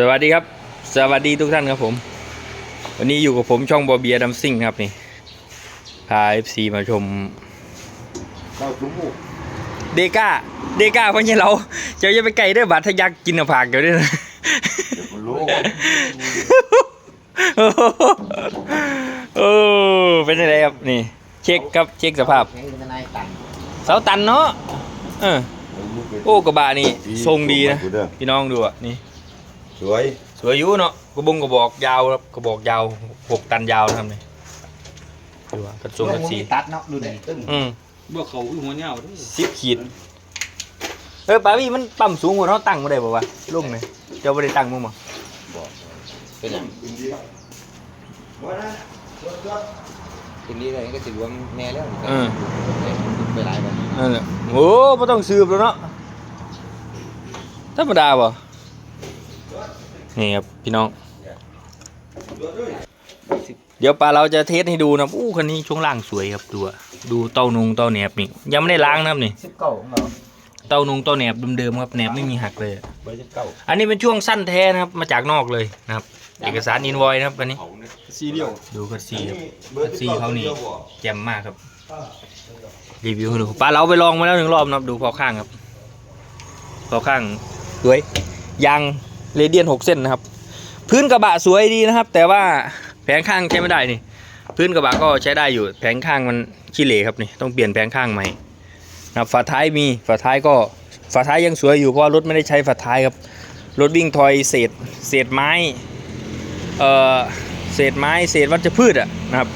สวัสดีครับ สวัสดีทุกท่านครับผม วันนี้อยู่กับผมช่องบอเบียดัมซิ่งครับนี่พาเอฟซีมาชมเราจุ่มหมูเดก้าเดก้าเพราะเนี่ยเราเจ้าจะไปไกลเด้อบาดทะยักกินเอาผักเดี๋ยวนี้นะเดี๋ยวมันรู้โอ้เป็นอะไรครับนี่ เช็คครับเช็คสภาพแข็งเป็นนายตันเสาตันเนาะเออโอ้กระบะนี่ทรงดีนะพี่น้องดูอะนี่ สวยสวยอยู่เนาะกระบงกระบอกยาวครับกระบอกยาวหกตันยาวนะครับนี่ดูว่ากระทรวงกระสีตัดเนาะดูนี่ตึ้งอืมบ่เขาคือหัวเหย้าเด้อสิบขีดเออปาวี่มันปั๊มสูงกว่าเราตั้งมาได้ป่าวะลุงเนี่ยเจ้าไม่ได้ตั้งมั้งมั้งเป็นอย่างอินเดียว่านะตัวตัวทีนี้เลยก็ถือว่าแม่แล้วนี่ก็เออไปหลายวันนั่นแหละโอ้ไม่ต้องซื้อแล้วเนาะธรรมดาป่ะ นี่ครับพี่น้องตัวด้วยเดี๋ยวปลาเราจะเทสให้ดูนะอู้คันนี้ช่วงล่างสวยครับดูอะดูเต้านุงเต้าแหนบนี่ยังไม่ได้ล้างนะครับนี่สิบเก้าของเราเต้านุงเต้าแหนบเดิมๆครับแหนบไม่มีหักเลยอะใบจะเก่าอันนี้เป็นช่วงสั้นแท้นะครับมาจากนอกเลยนะครับ เอกสารอินวอยนะครับอันนี้เอาเนี่ยสีเดียวดูคัสซีครับบอร์ซีเขานี่ดียวบ่แจ่มมากครับรีวิวให้ดูปลาเราไปลองมาแล้วหนึ่งรอบนะครับดูพอข้างครับพอข้างสวยยาง เรเดียนหกเส้นนะครับ พื้นกระบะสวยดีนะครับ แต่ว่าแผงข้างใช้ไม่ได้นี่ พื้นกระบะก็ใช้ได้อยู่ แผงข้างมันขี้เหร่ครับนี่ต้องเปลี่ยนแผงข้างใหม่นะฝาท้ายมีฝาท้ายก็ฝาท้ายยังสวยอยู่เพราะรถไม่ได้ใช้ฝาท้ายครับรถวิ่งทอยเศษเศษไม้เอ่อเศษไม้เศษวัชพืชอะนะครับ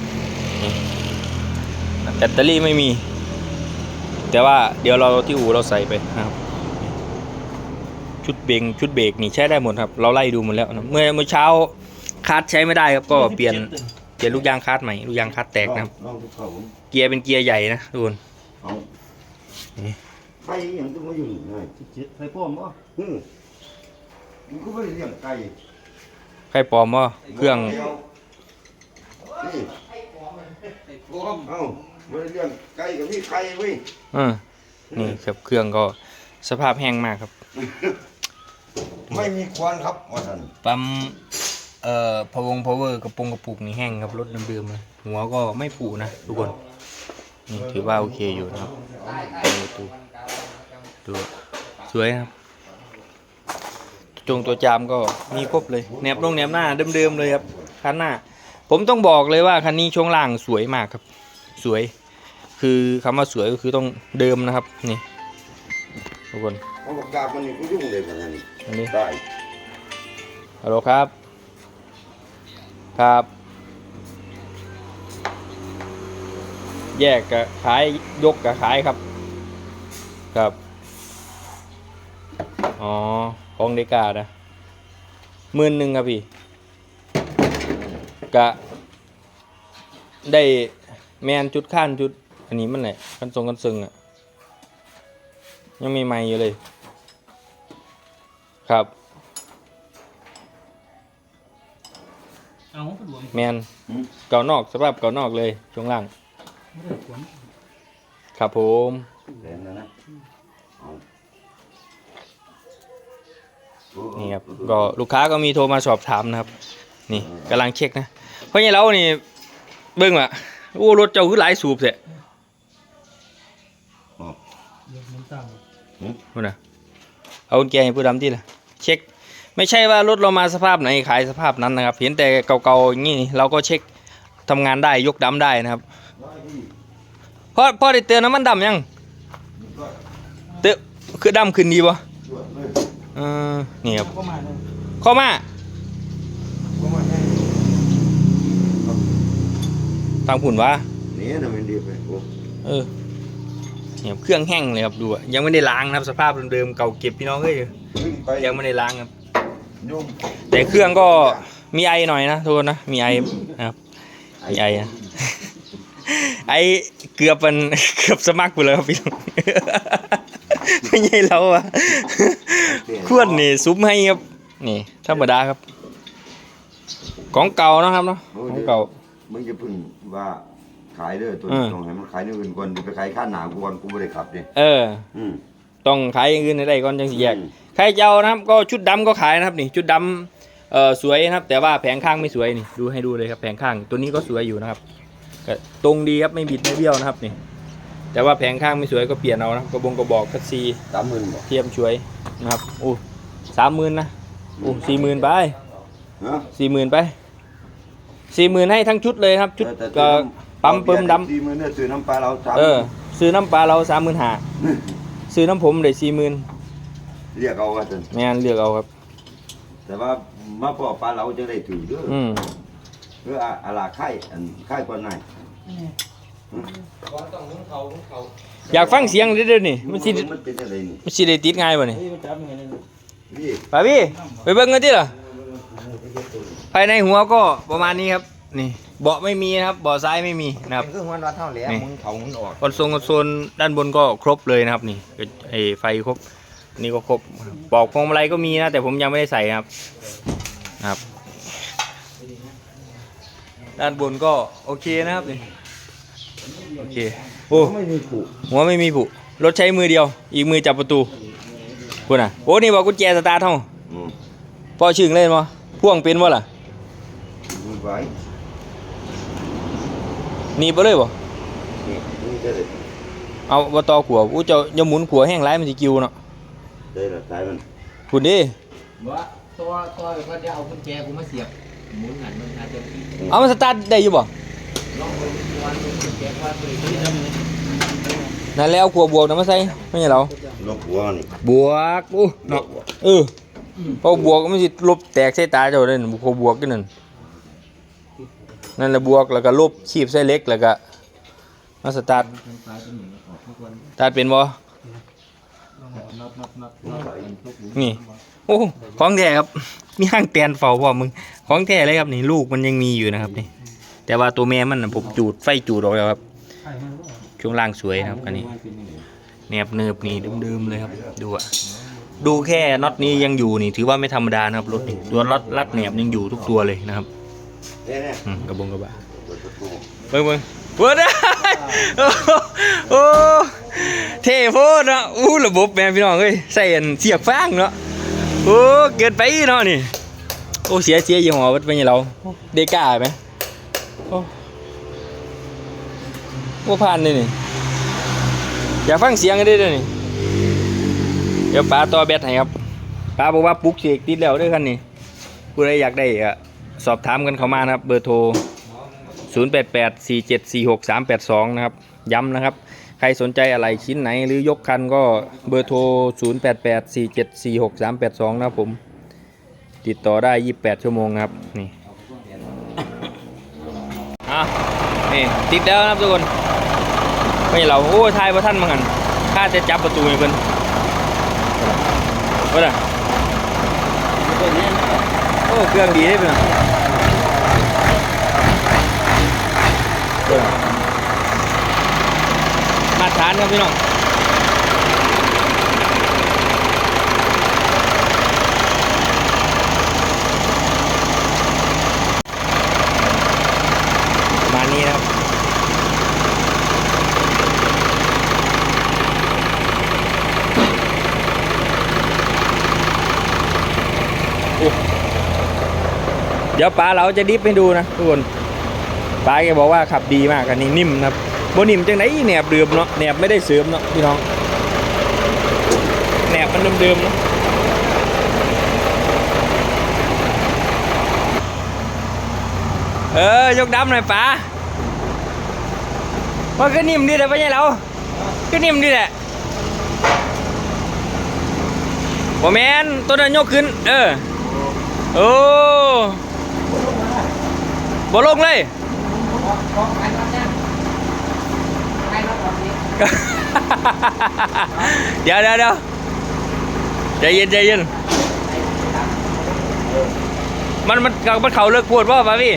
แบตเตอรี่ไม่มี แต่ว่าเดี๋ยวเราที่อู่เราใส่ไปนะครับ ชุดเบรกชุดเบรกนี่ใช้ได้หมดครับ เราไล่ดูหมดแล้วนะเมื่อเมื่อเช้าคัดใช้ไม่ได้ครับก็เปลี่ยนเปลี่ยนลูกยางคัดใหม่ลูกยางคัดแตกนะครับ ลองดูเขาผมเกียร์เป็นเกียร์ใหญ่นะทุกคนเอาไก่ยังต้องมาอยู่นี่ไงจิตไฟป้อมบ่อืมมันก็ไม่ได้เลี้ยงไก่ใครปลอมว่าเครื่องนี่เอ้าไม่ได้เลี้ยงไก่กับพี่ไก่เว้ย เออนี่ครับเครื่องก็สภาพแห้งมากครับ ไม่มีควันครับว่าท่านปั๊มเอ่อพะวงพาวเวอร์กระโปรงกระปุกนี่แห้งครับรถเดิมๆเลยหัวก็ไม่ผุนะทุกคนนี่ถือว่าโอเคอยู่นะครับดูดูสวยครับ จงตัวจามก็มีครบเลยแหนบลงแหนบหน้าเดิมๆเลยครับคันหน้า ผมต้องบอกเลยว่าคันนี้ช่วงล่างสวยมากครับ สวย คือคำว่าสวยก็คือต้องเดิมนะครับ นี่ทุกคน เอาปากกามันนี่ก็ยุ่งเลยแบบนั้นอันนี้ ได้ฮัลโหลครับ ครับ แยกกับขายยกกับขายครับ ครับ อ๋อ ของเดกานะหมื่นหนึ่งครับพี่กะได้แมนจุดข้านจุด อันนี้มันไหนกันทรงกันซึงอะ ยังมีไม้อยู่เลย ครับ เอาก็รวมแมนเก่านอกสภาพเก่านอกเลยช่วงล่างบ่ได้ขวนครับผมแรงนะนะเอานี่ครับก็ลูกค้าก็มีโทรมาสอบถามนะครับ นี่กำลังเช็คนะ เพราะอย่างเรานี่เบิ่งว่ะโอ้รถเจ้าคือหลายสูบเสียเดี๋ยวน้ำตาล นู่นนะเอากุญแจให้ผู้ดำที่ละเช็ค ไม่ใช่ว่ารถเรามาสภาพไหนขายสภาพนั้นนะครับ เห็นแต่เก่าๆอย่างนี้เราก็เช็คทำงานได้ยกดำได้นะครับพ่อพ่อได้เตือนน้ำมันดำยังเตือนคือดำขึ้นดีป่ะเลยเออนี่ครับเข้ามาก็มาให้ทางผุ่นวะนี่นะมันดีไปโอ้เออ เนี่ยเครื่องแห้งเลยครับดูอะยังไม่ได้ล้างนะครับ สภาพเดิมๆเก่าเก็บพี่น้องเอ้ยวิ่งไปยังไม่ได้ล้างครับยุ่งแต่เครื่องก็มีไอหน่อยนะทุกคนนะมีไอนะครับมีไอนะไอเกือบมันเกือบสมัครไปเลยครับพี่น้องไม่ใช่เราอะขวดนี่ซุ้มให้ครับนี่ธรรมดาครับ ของเก่านะครับเนาะของเก่ามึงจะพึ่งว่า ขายเด้อตัวอืมต้องให้มันขายในอื่นก่อนจะไปขายข้าหนาวก่อนกูไม่ได้ขับเนี่ยเออ อืม ต้องขายอย่างอื่นให้ได้ก่อนจังสิแยกใครจะเอานะครับ ก็ชุดดำก็ขายนะครับนี่ ชุดดำเอ่อสวยนะครับ แต่ว่าแผงข้างไม่สวยนี่ ดูให้ดูเลยครับแผงข้าง ตัวนี้ก็สวยอยู่นะครับก็ตรงดีครับไม่บิดไม่เบี้ยวนะครับนี่ แต่ว่าแผงข้างไม่สวยก็เปลี่ยนเอานะกระบงกระบอกคัดซี สามหมื่นบ่เทียมช่วยนะครับโอ้สามหมื่นนะโอ้สี่หมื่นไปฮะสี่หมื่นไปสี่หมื่นให้ทั้งชุดเลยครับชุดแต่ก็ ปั๊มเปิมดสี่หมื่นเนี่ยซื้อน้ำปลาเราสามำเออซื้อน้ำปลาเราสามหมื่นห้าซื้อน้ำผมเลยสี่หมื่นเรียกเอากันเถอะแม่นเลือกเอาครับ แต่ว่ามาพอปลาเราจะได้ถือเด้ออืมเพื่ออะอะไรไข่อันไข่ก่อนไหนอยากฟังเสียงเด้อๆนี่มันสิมันเป็นอะไรนี่มันสิได้ติดง่ายบ่นี่นี่มันจับยังไงเนี่ยพี่ ไปพี่ไปเบิ่งกันติล่ะภายในหัวก็ประมาณนี้ครับ นี่เบาะไม่มีนะครับเบาะซ้ายไม่มีนะครับเป็นเครื่องวัดวัดเท่าแหล้วนี่มึงเขามึงออกคอนโซลคอนโซลด้านบนก็ครบเลยนะครับนี่ไอไฟครบนี่ก็ครบปลอกพวงมาลัยก็มีนะ แต่ผมยังไม่ได้ใส่นะครับนะครับ ด้านบนก็โอเคนะครับนี่โอเคโอ้ไม่มีผูกหัวไม่มีผุรถใช้มือเดียว อีกมือจับประตูคุณอะโอ้นี่บอกกุญแจสตาร์ทเท่าอืมพ่อชึงเล่นมั้พ่วงเป็นวะล่ะมีไว้ หนีบไปเลยบ่นี่นี่จะได้เอาบตอขัวอู้เจ้าอย่าหมุนขัวแห้งไรมันสิกิ้วเนาะได้ละสายมันคุณดิว่าตัวตัวก็จะเอากุญแจกูมาเสียบหมุนหันมันอาจจะผิดเอามันสตาร์ทได้อยู่บ่ลองไปดูวันกุญแจว่าตัวนี้ทำไงนั่นแล้วขัวบวกนะมาใส่ไม่ใช่เหรอลบหัวนี่บวกอู้เนาะเออพอบวกมันสิลบแตกใส่ตาเจ้าเลยนั่นพอบวกกันนั่น นั่นแหละบวกแล้วก็ลบขีบใส่เล็กแล้วก็มาสตาร์ททางซ้ายเป็นหนึ่งออกทุกวันสตาร์ทเป็นบ่นับนับนับนับทุกหลุมนี่โอ้ของแท้ครับ มีห้างแตนเฝ้าพ่อมึงของแท้เลยครับนี่ลูกมันยังมีอยู่นะครับนี่ แต่ว่าตัวแม่มันน่ะผมจูดไฟจูดออกแล้วครับไข่มันก็ออกช่วงล่างสวยนะครับอันนี้แนบเนิบนี่เดิมๆเลยครับ ดูอะดูแค่น็อตนี้ยังอยู่นี่ถือว่าไม่ธรรมดานะครับรถนี่ตัวน็อตรัดแหนบยังอยู่ทุกตัวเลยนะครับ เนี่ยเนี่ยอืมกระบงกระบะเปิดประตูเบิ่งเบิ่งเปิดได้โอ้โอ้เท่โพดเนาะอู้ระบบแม่พี่น้องเอ้ยใส่อันเสียบฟางเนาะโอ้เกินไปเนาะนี่โอ้เสียเสียยี่ห้อวัดเป็นยังเราเดก้าไหมโอ้โอ้ผ่านเลยนี่อยากฟังเสียงกันได้ด้วยนี่เดี๋ยวป้าต่อแบตให้ครับป้าบอกว่าปลุ๊กเสกติดแล้วเด้วยคันนี้ผู้ใดอยากได้อะ สอบถามกันเข้ามานะครับ เบอร์โทร 0884746382 นะครับ ย้ำนะครับ ใครสนใจอะไรชิ้นไหนหรือยกคันก็เบอร์โทร 0884746382 นะครับผม ติดต่อได้ 28 ชั่วโมงครับ นี่อะนี่ ติดแล้วนะครับทุกคนไม่เราโอ้ทายว่าท่านมาหันข้าจะจับประตูให้เพิ่นว่าน่ะโอ้เครื่องดีได้เพิ่น มาตรฐานครับพี่น้องมานี้นะครับเดี๋ยวปลาเราจะดิฟให้ดูนะทุกคน ปลาแกบอกว่าขับดีมากอันนี้นิ่มนะครับบนิ่มจังไหนแหนบเดิมเนาะแหนบไม่ได้เสริมเนาะพี่น้องแหนบมันเดิมๆเนาะเออยกดำหน่อยป๋าว่าก็นิ่มดีแต่ไม่ใช่เราก็นิ่มดีแหละบอแมนตัวนั้นยกขึ้น เออ โอ้บ่ลงเลย เดี๋ยวเดี๋ยวเดี๋ยวใจเย็นใจเย็นมันมันมันเขาเลิกปวดป่ะป่ะพี่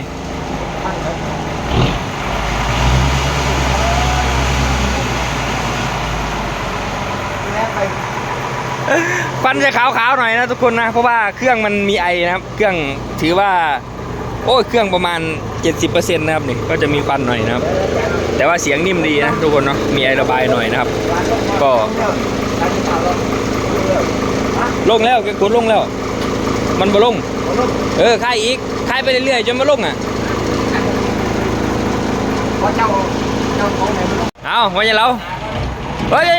ควันจะขาวๆหน่อยนะทุกคนนะ เพราะว่าเครื่องมันมีไอนะครับ เครื่องถือว่า โอ้เครื่องประมาณ 70%นะครับนี่ก็จะมีควันหน่อยนะครับ แต่ว่าเสียงนิ่มดีนะทุกคนเนาะมีไอระบายหน่อยนะครับ ก็ ลงแล้วแกกดลงแล้ว มันบ่ลง เออคายอีกคายไปเรื่อยๆจนมาลงอะเพราะเจ้าเจ้าของไหนมันต้องเอาไว้อยังเราเฮ้ย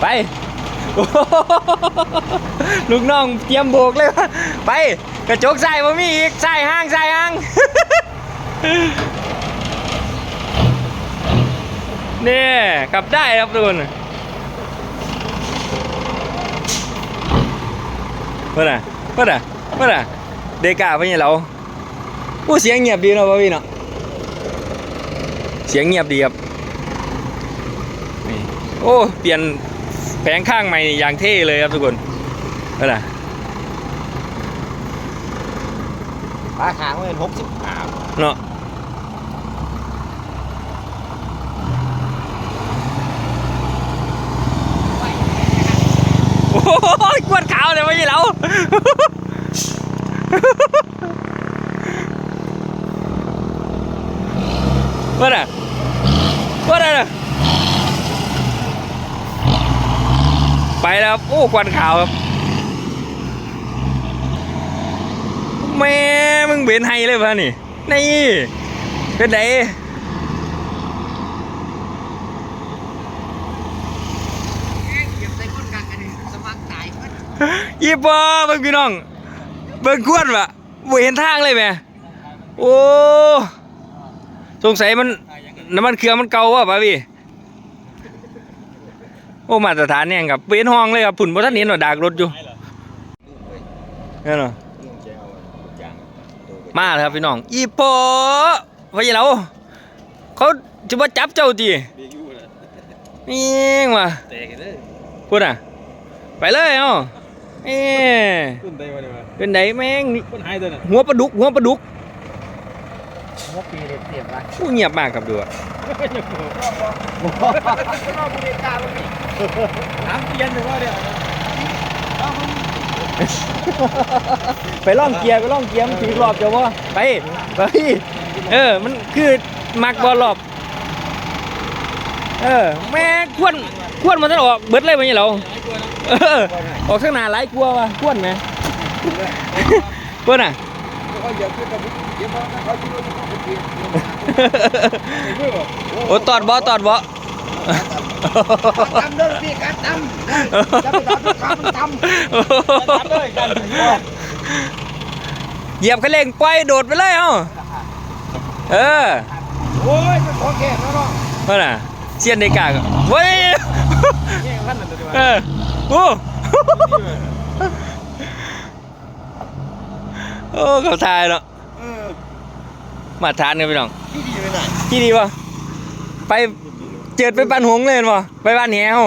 ไป ลูกน้องเตรียมโบกเลยวะไปกระจกใส่บ่มีอีกใส่ห้างใส่ห้างเนี่ยกลับได้ครับทุกคนเพื่อนอะเพื่อนอะเพื่อนอะเดกาไปเนี่ยเราอู้เสียงเงียบดีเนาะพี่เนาะเสียงเงียบดีครับนี่โอ้เปลี่ยนแผงข้างใหม่อย่างเท่เลยครับทุกคน เพื่อนอะปลาขางเป็นหกสิบหาเนาะโอ้ยกวดขาวเลยไม่ใช่เราว่าน่ะว่าน่ะไปแล้วครับโอ้ควันขาวครับ แม่มึงเบนไฮเลยพะนี่ นี่เป็นไงเหยียบใส่ก้นกันกันสมัครตายมันยี่ปอเบิ่งพี่น้อง เบิ่งควนวะบ่เห็นทางเลยแม่โอ้สงสัยมันน้ำมันเครื่องมันเก่าวะป่ะพี่โอ้มาตรฐานเนี่ยครับเว้นห้องเลยครับผุ่นบ่ทันเห็นว่าดากรถอยู่นั่นเนาะ มาแล้วครับพี่น้อง อีปอพะยะเราเขาจะมาจับเจ้าตีนี่ว่ะแตกเลยพูดอะ ไปเลยเอ้าเอ้ขึ้นได้มาได้มาเป็นไดแม่งนี่คนหายตัวน่ะหัวปลาดุกหัวปลาดุกงบปีเด็ดเสียบละผู้เงียบมากครับดูอะน้ำเตียนหรือว่าเดี๋ยว ไปล่องเกียร์ไปล่องเกียร์มันถือรอบเจ้าว่าไปไปเออ มันคือมักบอลรอบ เออ แม่ควนควนมันจะออกเบิดเลยมันยังเราเออออกข้างหน้าหลายกลัวว่ะควนไหมควนอะเขาเหยียบขึ้นกับเหยียบมาเขาคิดว่าเขาเป็นเกียร์โอ้ตอดบ่ตอดบ่ ตำเด้อพี่การตำจะไปตำลูกค้ามันตำเหยียบคันเร่งปล่อยโดดไปเลยเอ้าเออโอ้ยเป็นของแก่แล้วเนาะนั่นน่ะเซียนเดกาก็เว้ยเนี่ยขั้นนั้นตัวเดียวเออโอ้โอ้เขาทายเนาะเออมาทานกันไปน้องที่ดีไปไหนที่ดีป่ะไป เจิดไปบ้านหงส์เลยป่ะไปบ้านแหว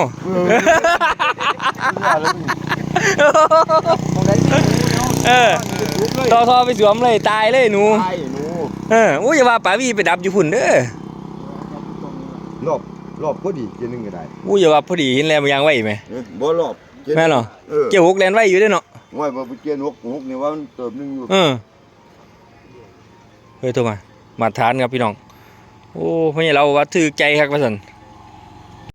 เออต่อทอไปสวมเลยตายเลยหนูไอ้หนูเอออุ้ยอย่าว่าป๋าวีไปดับอยู่พุ่นเด้อรอบรอบพอดีเจนึงก็ได้อุ้ยอย่าว่าพอดีเห็นแล้วมันยังไหวไหมเออบ่รอบจแม่นเหรอเออเกี่ยวหกแลนไหวอยู่เด้วยเนาะว่าบ่ไปเกียนหกหกนี่ว่ามันเติมหนึงอยู่เออเฮ้ยโทรมามาทานครับพี่น้อง โอ้พ่อใหญ่เราว่าถือใจครับว่าสัน